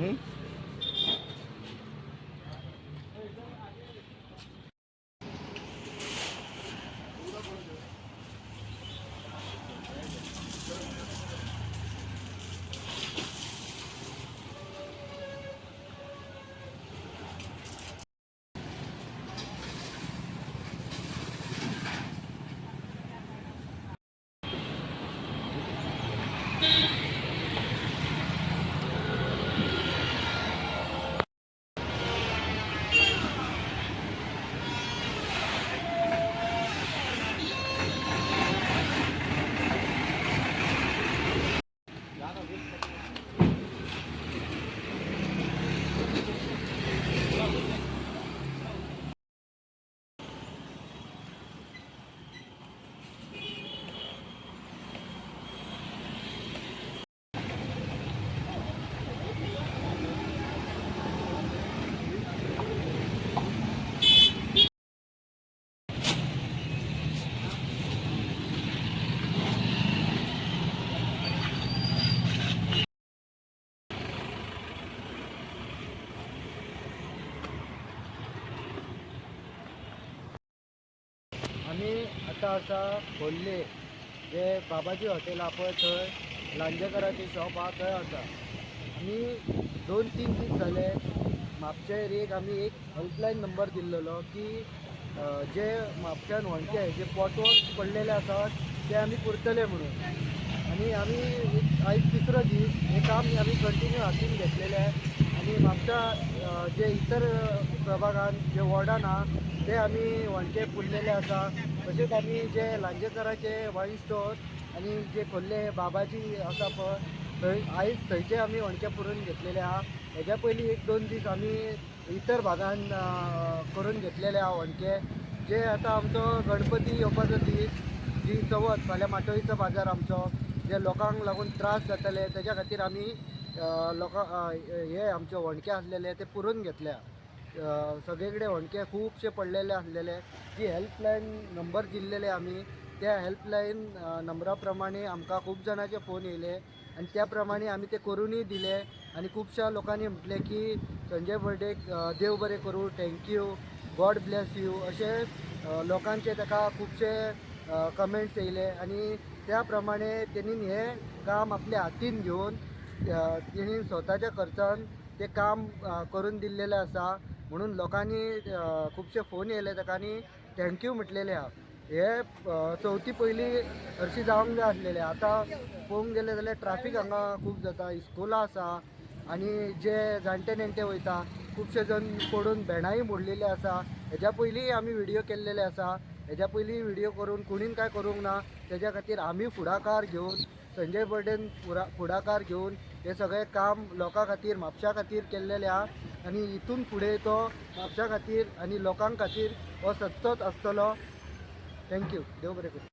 Hmm? आमी आतां आसा खोर्ले जे बाबाजी हॉटेल आहा पळय थंय लांजेकराचें शॉप आहा थंय आसा आमी दोन तीन दीस जाले म्हापशा एरियेक आमी एक हेल्पलायन नंबर दिल्लो की जे म्हापशान व्हणटे जे पोटवण पडलेले आसात ते आमी पुरतले म्हणून. आनी आमी एक- आयज तिसरो दीस हे काम आमी कंटिन्यू हातीन घेतलेले आनी मागच्या जे इतर प्रभागान जे वॉर्डान आहा ते आमी व्हणटे पुरलेले आसा तशेंच आमी जे लांजेकराचे वाईन स्टोर आनी जे खोल्ले बाबाजी आसा पळय थंय आयज थंयचे आमी व्हणचे पुरून घेतलेले आहा हेज्या पयलीं एक दोन दीस आमी इतर भागान करून घेतलेले आहा वणके. जे आतां आमचो गणपती येवपाचो दीस जी चवथ फाल्यां माटोळीचो बाजार आमचो जे लोकांक लागून त्रास जातले तेज्या खातीर आमी लोकां हे आमचे होणके आसलेले ते पुरून घेतल्या. सगळे कडेन होणके खुबशे पडलेले आसलेले जी हेल्पलायन नंबर दिल्लेले आमी त्या हेल्पलायन नंबरा प्रमाणे आमकां खूब जाणांचे फोन येयले आनी त्या प्रमाणे आमी ते करूनय दिले. आनी खुबश्या लोकांनी म्हटले की संजय बर्डेक देव बरें करूं. थँक्यू गॉड ब्लेस यू अशें लोकांचे ताका खुबशे कमेंट्स येयले आनी त्या प्रमाणे तेणीन हे काम आपल्या हातीन घेवन तिणी स्वताच्या खर्चान ते काम करून दिल्लेलें आसा म्हणून लोकांनी खुबशे फोन येयले ताका आनी थँक्यू म्हटलेले आहा हे चवथी पयलीं हरशीं जावंक जाय आसलेले आतां पळोवंक गेले जाल्यार ट्राफीक हांगा खूब जाता. इस्कुलां आसा आनी जे जाणटे नेणटे वयता खुबशे जण पडून भेणाय मोडलेले आसा हेज्या पयलींय आमी व्हिडियो केल्लेले आसा हेज्या पयलीं व्हिडियो करून कोणीन काय करूंक ना तेज्या खातीर आमी फुडाकार घेवन संजय बर्डेन फुडा फुडाकार घेवन हे सगळें काम लोकां खातीर म्हापशा खातीर केल्लेले आहा आनी हितून फुडें तो म्हापशा खातीर आनी लोकां खातीर हो सतत आसतलो थँक्यू देव बरें करूं.